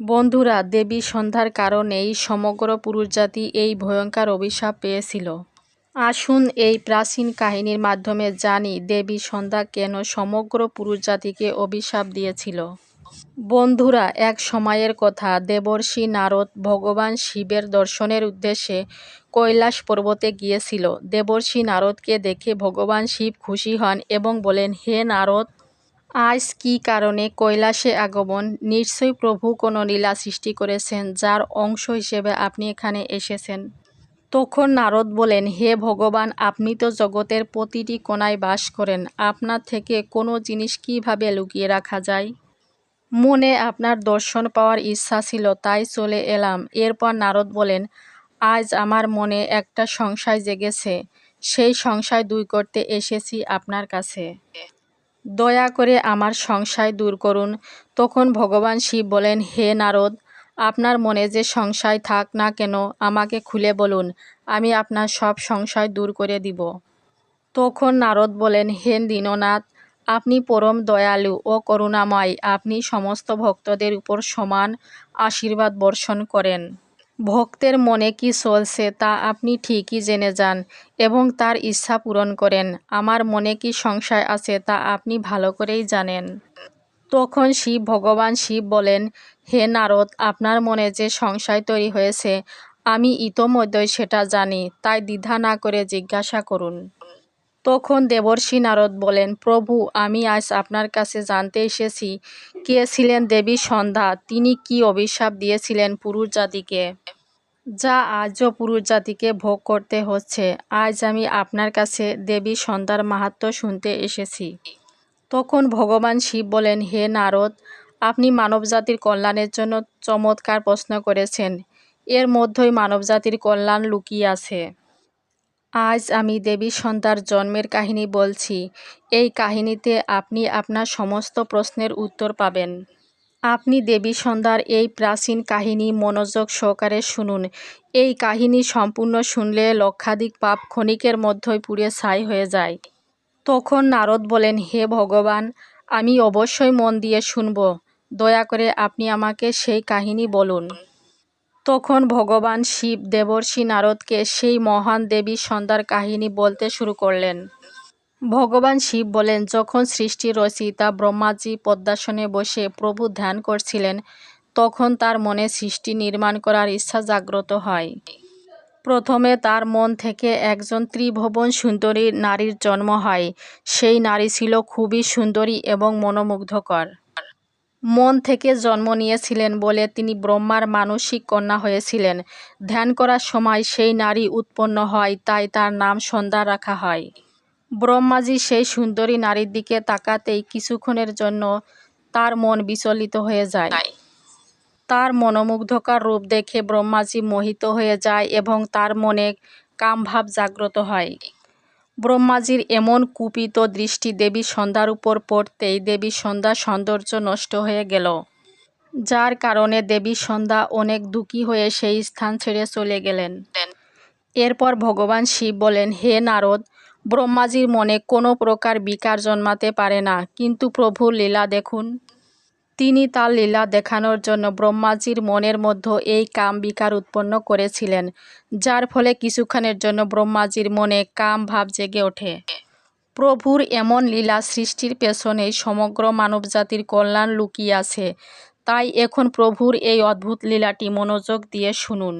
বন্ধুরা, দেবী সন্ধ্যার কারণেই সমগ্র পুরুষজাতি এই ভয়ঙ্কর অভিশাপ পেয়েছিল। আসুন এই প্রাচীন কাহিনীর মাধ্যমে জানি দেবী সন্ধ্যা কেন সমগ্র পুরুষজাতিকে অভিশাপ দিয়েছিল। বন্ধুরা, এক সময়ের কথা, দেবর্ষি নারদ ভগবান শিবের দর্শনের উদ্দেশ্যে কৈলাস পর্বতে গিয়েছিল। দেবর্ষি নারদকে দেখে ভগবান শিব খুশি হন এবং বলেন, হে নারদ আজ কি কারণে কৈলাসে আগমন? নিশ্চয়ই প্রভু কোনো লীলা সৃষ্টি করেছেন, যার অংশ হিসেবে আপনি এখানে এসেছেন। তখন নারদ বলেন, হে ভগবান, আপনি তো জগতের প্রতিটি কোনায় বাস করেন। আপনার থেকে কোনো জিনিস কীভাবে লুকিয়ে রাখা যায়? মনে আপনার দর্শন পাওয়ার ইচ্ছা ছিল, তাই চলে এলাম। এরপর নারদ বলেন, আজ আমার মনে একটা সংশয় জেগেছে। সেই সংশয় দূর করতে এসেছি আপনার কাছে। দয়া করে আমার সংশয় দূর করুন। তখন ভগবান শিব বলেন, হে নারদ, আপনার মনে যে সংশয় থাক না কেন, আমাকে খুলে বলুন, আমি আপনার সব সংশয় দূর করে দিব। তখন নারদ বলেন, হে দীননাথ, আপনি পরম দয়ালু ও করুণাময়, আপনি সমস্ত ভক্তদের উপর সমান আশীর্বাদ বর্ষণ করেন। ভক্তের মনে কি চলছে তা আপনি ঠিকই জেনে যান এবং তার ইচ্ছা পূরণ করেন। আমার মনে কি সংশয় আছে তা আপনি ভালো করেই জানেন। তখন শিব ভগবান শিব বলেন, হে নারদ, আপনার মনে যে সংশয় তৈরি হয়েছে, আমি ইতোমধ্যেই সেটা জানি, তাই দ্বিধা না করে জিজ্ঞাসা করুন। তখন দেবর্ষি নারদ বলেন, প্রভু, আমি আজ আপনার কাছে জানতে এসেছি কে ছিলেন দেবী সন্ধ্যা, তিনি কি অভিশাপ দিয়েছিলেন পুরুষ জাতিকে? যা আজও পুরুষ জাতিকে ভোগ করতে হচ্ছে। আজ আমি আপনার কাছে দেবী সন্ধ্যার মাহাত্ম শুনতে এসেছি। তখন ভগবান শিব বলেন, হে নারদ, আপনি মানবজাতির কল্যাণের জন্য চমৎকার প্রশ্ন করেছেন। এর মধ্যেই মানবজাতির কল্যাণ লুকিয়ে আছে। আজ আমি দেবী সন্তার জন্মের কাহিনী বলছি। এই কাহিনীতে আপনি আপনার সমস্ত প্রশ্নের উত্তর পাবেন। আপনি দেবী সন্ধ্যার এই প্রাচীন কাহিনী মনোযোগ সহকারে শুনুন। এই কাহিনী সম্পূর্ণ শুনলে লক্ষাধিক পাপ ক্ষণিকের মধ্যেই পুড়ে ছাই হয়ে যায়। তখন নারদ বলেন, হে ভগবান, আমি অবশ্যই মন দিয়ে শুনব। দয়া করে আপনি আমাকে সেই কাহিনী বলুন। তখন ভগবান শিব দেবর্ষি নারদকে সেই মহান দেবী সন্ধ্যার কাহিনী বলতে শুরু করলেন। ভগবান শিব বলেন, যখন সৃষ্টি রচিতা ব্রহ্মাজি পদ্মাসনে বসে প্রভু ধ্যান করছিলেন, তখন তার মনে সৃষ্টি নির্মাণ করার ইচ্ছা জাগ্রত হয়। প্রথমে তার মন থেকে একজন ত্রিভুবন সুন্দরী নারীর জন্ম হয়। সেই নারী ছিল খুবই সুন্দরী এবং মনোমুগ্ধকর। মন থেকে জন্ম নিয়েছিলেন বলে তিনি ব্রহ্মার মানসিক কন্যা হয়েছিলেন। ধ্যান করার সময় সেই নারী উৎপন্ন হয়, তাই তার নাম সন্ধ্যা রাখা হয়। ব্রহ্মাজি সেই সুন্দরী নারীর দিকে তাকাতেই কিছুক্ষণের জন্য তার মন বিচলিত হয়ে যায়। তার মনোমুগ্ধকর রূপ দেখে ব্রহ্মাজি মোহিত হয়ে যায় এবং তার মনে কামভাব জাগ্রত হয়। ব্রহ্মাজির এমন কুপিত দৃষ্টি দেবী সন্ধ্যার উপর পড়তেই দেবী সন্ধ্যা সৌন্দর্য নষ্ট হয়ে গেল। যার কারণে দেবী সন্ধ্যা অনেক দুঃখী হয়ে সেই স্থান ছেড়ে চলে গেলেন। এরপর ভগবান শিব বলেন, হে নারদ, ব্রহ্মাজির মনে কোনো প্রকার বিকার জন্মাতে পারে না, কিন্তু প্রভুর লীলা দেখুন। তিনি তার লীলা দেখানোর জন্য ব্রহ্মাজির মনের মধ্যে এই কাম বিকার উৎপন্ন করেছিলেন, যার ফলে কিছুক্ষণের জন্য ব্রহ্মাজির মনে কাম ভাব জেগে ওঠে। প্রভুর এমন লীলা সৃষ্টির পেছনেই সমগ্র মানবজাতির কল্যাণ লুকিয়ে আছে। তাই এখন প্রভুর এই অদ্ভুত লীলাটি মনোযোগ দিয়ে শুনুন।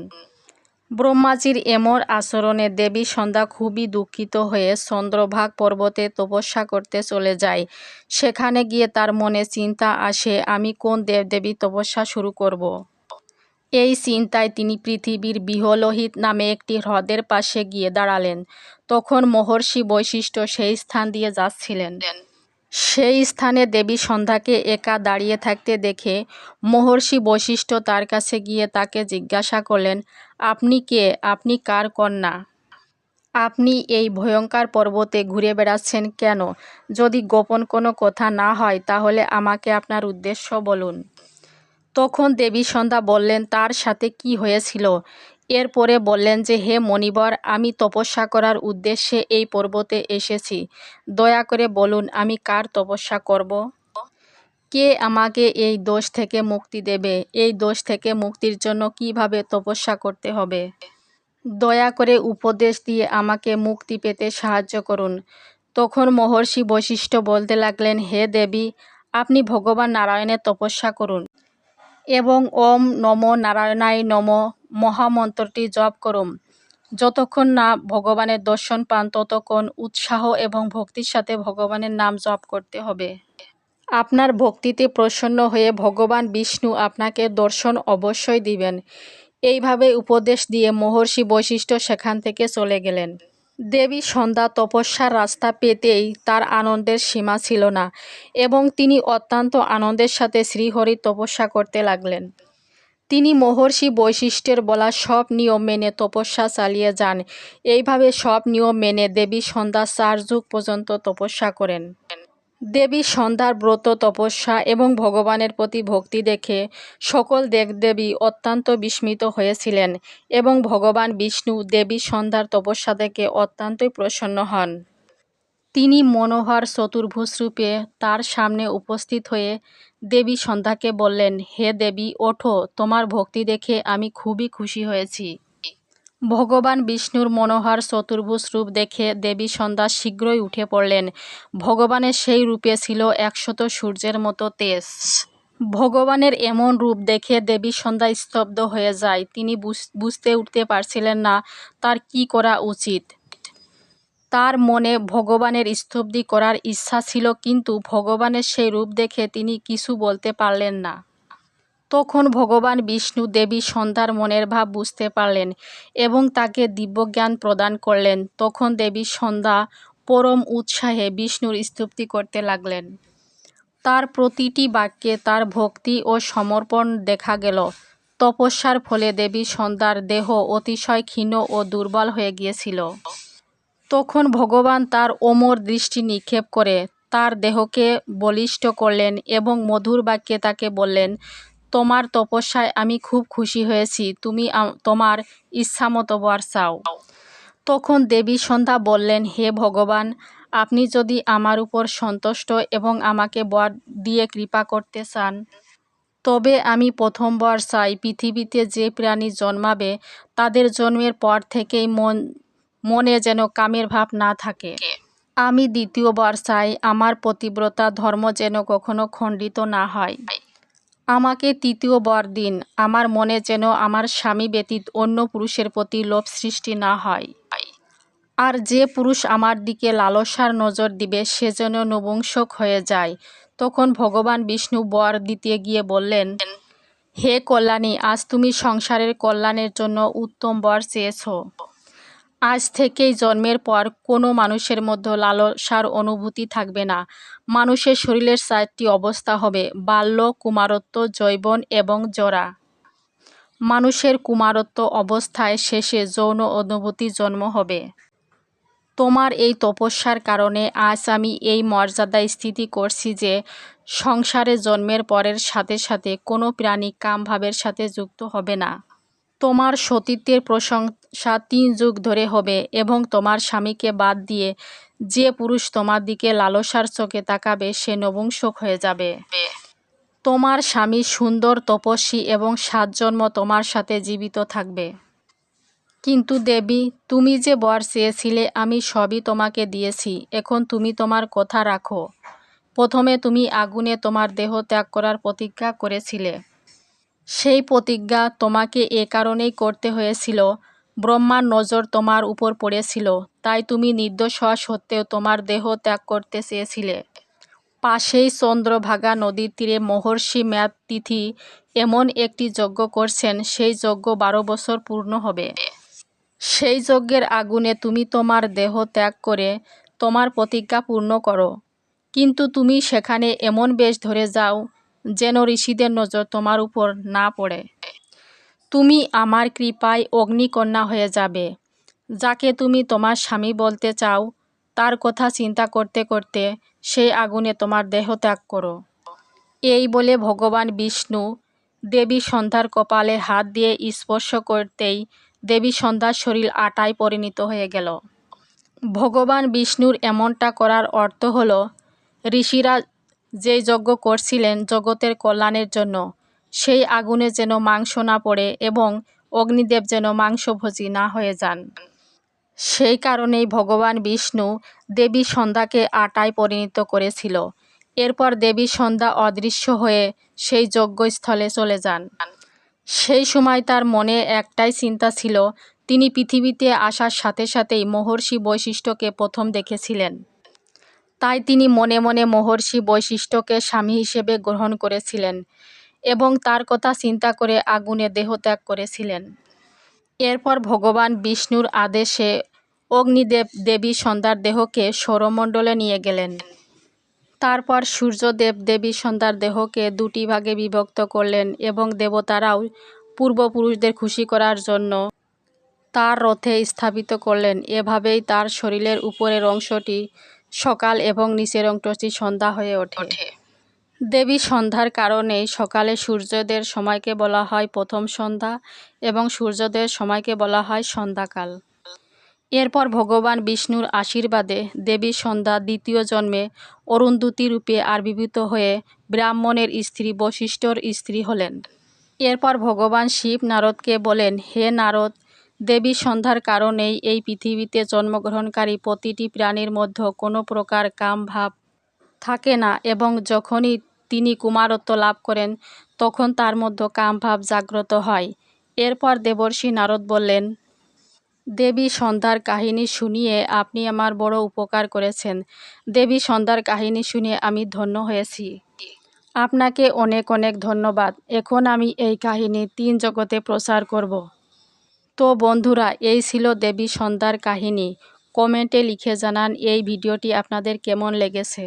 ব্রহ্মাজির এমর আচরণে দেবী সন্ধ্যা খুবই দুঃখিত হয়ে চন্দ্রভাগ পর্বতে তপস্যা করতে চলে যায়। সেখানে গিয়ে তার মনে চিন্তা আসে, আমি কোন দেবদেবী তপস্যা শুরু করব। এই চিন্তায় তিনি পৃথিবীর বিহলোহিত নামে একটি হ্রদের পাশে গিয়ে দাঁড়ালেন। তখন মহর্ষি বৈশিষ্ট্য সেই স্থান দিয়ে যাচ্ছিলেন। সেই স্থানে দেবী সন্ধ্যাকে একা দাঁড়িয়ে থাকতে দেখে মহর্ষি বৈশিষ্ট্য তার কাছে গিয়ে তাকে জিজ্ঞাসা করলেন, আপনি কে? আপনি কার কন্যা? আপনি এই ভয়ঙ্কর পর্বতে ঘুরে বেড়াচ্ছেন কেন? যদি গোপন কোনো কথা না হয়, তাহলে আমাকে আপনার উদ্দেশ্য বলুন। তখন দেবী সন্ধ্যা বললেন, তার সাথে কি হয়েছিল? এরপরে বললেন যে, হে মণিবর, আমি তপস্যা করার উদ্দেশ্যে এই পর্বতে এসেছি। দয়া করে বলুন, আমি কার তপস্যা করব? কে আমাকে এই দোষ থেকে মুক্তি দেবে? এই দোষ থেকে মুক্তির জন্য কীভাবে তপস্যা করতে হবে? দয়া করে উপদেশ দিয়ে আমাকে মুক্তি পেতে সাহায্য করুন। তখন মহর্ষি বৈশিষ্ট্য বলতে লাগলেন, হে দেবী, আপনি ভগবান নারায়ণের তপস্যা করুন। এবং ওম নম নারায়ণায় নম মহামন্ত্রটি জপ করুন যতক্ষণ না ভগবানের দর্শন পান, ততক্ষণ উৎসাহ এবং ভক্তির সাথে ভগবানের নাম জপ করতে হবে। আপনার ভক্তিতে প্রসন্ন হয়ে ভগবান বিষ্ণু আপনাকে দর্শন অবশ্যই দিবেন। এইভাবে উপদেশ দিয়ে মহর্ষি বৈশিষ্ট্য সেখান থেকে চলে গেলেন। দেবী সন্ধ্যা তপস্যার রাস্তা পেতেই তার আনন্দের সীমা ছিল না এবং তিনি অত্যন্ত আনন্দের সাথে শ্রীহরি তপস্যা করতে লাগলেন। তিনি মহর্ষি বৈশিষ্ট্যের বলা সব নিয়ম মেনে তপস্যা চালিয়ে যান। এইভাবে সব নিয়ম মেনে দেবী সন্ধ্যা চার যুগ পর্যন্ত তপস্যা করেন। দেবী, সন্ধ্যার ব্রত, তপস্যা এবং ভগবানের প্রতি ভক্তি দেখে সকল দেবদেবী অত্যন্ত বিস্মিত হয়েছিলেন এবং ভগবান বিষ্ণু দেবী, সন্ধ্যার তপস্যা দেখে অত্যন্তই প্রসন্ন হন। তিনি মনোহর চতুর্ভুজ রূপে তার সামনে উপস্থিত হয়ে দেবী, সন্ধ্যাকে বললেন, হে দেবী, ওঠো, তোমার ভক্তি দেখে আমি খুবই খুশি হয়েছি। ভগবান বিষ্ণুর মনোহর চতুর্ভুজ রূপ দেখে দেবী সন্ধ্যা শীঘ্রই উঠে পড়লেন। ভগবানের সেই রূপে ছিল একশত সূর্যের মতো তেজ। ভগবানের এমন রূপ দেখে দেবী সন্ধ্যা স্তব্ধ হয়ে যায়। তিনি বুঝতে উঠতে পারছিলেন না, তার কি করা উচিত? তার মনে ভগবানের স্তব্ধি করার ইচ্ছা ছিল, কিন্তু ভগবানের সেই রূপ দেখে তিনি কিছু বলতে পারলেন না। তখন ভগবান বিষ্ণু দেবী সন্ধ্যার মনের ভাব বুঝতে পারলেন এবং তাকে দিব্যজ্ঞান প্রদান করলেন। তখন দেবী সন্ধ্যা পরম উৎসাহে বিষ্ণুর স্তুপ্তি করতে লাগলেন। তার প্রতিটি বাক্যে তার ভক্তি ও সমর্পণ দেখা গেল। তপস্যার ফলে দেবী সন্ধ্যার দেহ অতিশয় ক্ষীণ ও দুর্বল হয়ে গিয়েছিল। তখন ভগবান তার ওমর দৃষ্টি নিক্ষেপ করে তার দেহকে বলিষ্ঠ করলেন এবং মধুর বাক্যে তাকে বললেন তোমার তপস্যায় আমি খুব খুশি হয়েছি। তুমি তোমার ইচ্ছামতো বর চাও। তখন দেবী সন্ধ্যা বললেন, হে ভগবান, আপনি যদি আমার উপর সন্তুষ্ট এবং আমাকে বর দিয়ে কৃপা করতে চান, তবে আমি প্রথমবার চাই। পৃথিবীতে যে প্রাণী জন্মাবে, তাদের জন্মের পর থেকেই মন, মনে যেন কামের ভাব না থাকে। আমি দ্বিতীয়বার চাই। আমার পতিব্রতা ধর্ম যেন কখনো খণ্ডিত না হয়। আমাকে তৃতীয় বর দিন, আমার মনে যেন আমার স্বামী ব্যতীত অন্য পুরুষের প্রতি লোভ সৃষ্টি না হয়। আর যে পুরুষ আমার দিকে লালসার নজর দিবে, সে যেন নবংশক হয়ে যায়। তখন ভগবান বিষ্ণু বর দিতে গিয়ে বললেন, হে কল্যাণী, আজ তুমি সংসারের কল্যাণের জন্য উত্তম বর চেয়েছ। আজ থেকেই জন্মের পর কোনো মানুষের মধ্যে লালসার অনুভূতি থাকবে না। মানুষের শরীরের চারটি অবস্থা হবে, বাল্য কুমারত্ব জৈবন এবং জরা। মানুষের কুমারত্ব অবস্থায় শেষে যৌন অনুভূতি জন্ম হবে। তোমার এই তপস্যার কারণে আজ আমি এই মর্যাদা স্থিতি করছি যে সংসারে জন্মের পরের সাথে সাথে কোনো প্রাণী কামভাবের সাথে যুক্ত হবে না। তোমার সতীত্বের প্রশংসা তিন যুগ ধরে হবে এবং তোমার স্বামীকে বাদ দিয়ে যে পুরুষ তোমার দিকে লালসার চোখে তাকাবে, সে নবংশক হয়ে যাবে। তোমার স্বামী সুন্দর, তপস্বী এবং সাত জন্ম তোমার সাথে জীবিত থাকবে। কিন্তু দেবী, তুমি যে বর চেয়েছিলে, আমি সবই তোমাকে দিয়েছি। এখন তুমি তোমার কথা রাখো। প্রথমে তুমি আগুনে তোমার দেহ ত্যাগ করার প্রতিজ্ঞা করেছিলে। সেই প্রতিজ্ঞা তোমাকে এ কারণেই করতে হয়েছিল। ব্রহ্মার নজর তোমার উপর পড়েছিল, তাই তুমি নির্দোষ হওয়া সত্ত্বেও তোমার দেহ ত্যাগ করতে চেয়েছিলে। পাশেই চন্দ্রভাগা নদীর তীরে মহর্ষি ম্যাদ তিথি এমন একটি যজ্ঞ করছেন, সেই যজ্ঞ বারো বছর পূর্ণ হবে। সেই যজ্ঞের আগুনে তুমি তোমার দেহ ত্যাগ করে তোমার প্রতিজ্ঞা পূর্ণ করো। কিন্তু তুমি সেখানে এমন বেশ ধরে যাও যেন ঋষিদের নজর তোমার উপর না পড়ে। তুমি আমার কৃপায় অগ্নিকন্যা হয়ে যাবে। যাকে তুমি তোমার স্বামী বলতে চাও, তার কথা চিন্তা করতে করতে সেই আগুনে তোমার দেহ ত্যাগ করো। এই বলে ভগবান বিষ্ণু দেবী সন্ধ্যার কপালে হাত দিয়ে স্পর্শ করতেই দেবী সন্ধ্যার শরীর আটায় পরিণত হয়ে গেল। ভগবান বিষ্ণুর এমনটা করার অর্থ হল, ঋষিরা যেই যজ্ঞ করছিলেন জগতের কল্যাণের জন্য, সেই আগুনে যেন মাংস না পড়ে এবং অগ্নিদেব যেন মাংসভোজী না হয়ে যান। সেই কারণেই ভগবান বিষ্ণু দেবী সন্ধ্যাকে আটায় পরিণত করেছিল। এরপর দেবী সন্ধ্যা অদৃশ্য হয়ে সেই যজ্ঞস্থলে চলে যান। সেই সময় তার মনে একটাই চিন্তা ছিল, তিনি পৃথিবীতে আসার সাথে সাথেই মহর্ষি বৈশিষ্ট্যকে প্রথম দেখেছিলেন। তাই তিনি মনে মনে মহর্ষি বৈশিষ্ট্যকে স্বামী হিসেবে গ্রহণ করেছিলেন এবং তার কথা চিন্তা করে আগুনে দেহত্যাগ করেছিলেন। এরপর ভগবান বিষ্ণুর আদেশে অগ্নিদেব দেবী সন্ধ্যার দেহকে সৌরমণ্ডলে নিয়ে গেলেন। তারপর সূর্যদেব দেবী সন্ধ্যার দেহকে দুটি ভাগে বিভক্ত করলেন এবং দেবতারাও পূর্বপুরুষদের খুশি করার জন্য তার রথে স্থাপিত করলেন। এভাবেই তার শরীরের উপরের অংশটি সকাল এবং নিচের অংশটি সন্ধ্যা হয়ে ওঠে। দেবী সন্ধ্যার কারণেই সকালে সূর্যোদয়ের সময়কে বলা হয় প্রথম সন্ধ্যা এবং সূর্যোদয়ের সময়কে বলা হয় সন্ধ্যাকাল। এরপর ভগবান বিষ্ণুর আশীর্বাদে দেবী সন্ধ্যা দ্বিতীয় জন্মে অরুন্ধতী রূপে আবির্ভূত হয়ে ব্রাহ্মণের স্ত্রী বশিষ্ঠর স্ত্রী হলেন। এরপর ভগবান শিব নারদকে বলেন হে নারদ দেবী সন্ধ্যার কারণেই এই পৃথিবীতে জন্মগ্রহণকারী প্রতিটি প্রাণীর মধ্যে কোনো প্রকার কাম ভাব থাকে না এবং যখনই তিনি কুমারত্ব লাভ করেন, তখন তার মধ্যে কাম ভাব জাগ্রত হয়। এরপর দেবর্ষি নারদ বললেন, দেবী সন্ধ্যার কাহিনী শুনিয়ে আপনি আমার বড় উপকার করেছেন। দেবী সন্ধ্যার কাহিনী শুনে আমি ধন্য হয়েছি। আপনাকে অনেক অনেক ধন্যবাদ। এখন আমি এই কাহিনী তিন জগতে প্রচার করব। তো বন্ধুরা, এই ছিল দেবী সন্ধ্যার কাহিনী। কমেন্টে লিখে জানান এই ভিডিওটি আপনাদের কেমন লেগেছে?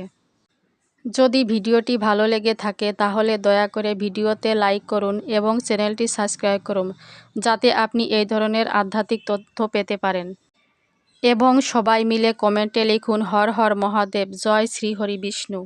যদি ভিডিওটি ভালো লেগে থাকে, তাহলে দয়া করে ভিডিওতে লাইক করুন এবং চ্যানেলটি সাবস্ক্রাইব করুন, যাতে আপনি এই ধরনের আধ্যাত্মিক তথ্য পেতে পারেন। এবং সবাই মিলে কমেন্টে লিখুন, হর হর মহাদেব, জয় শ্রী হরি বিষ্ণু।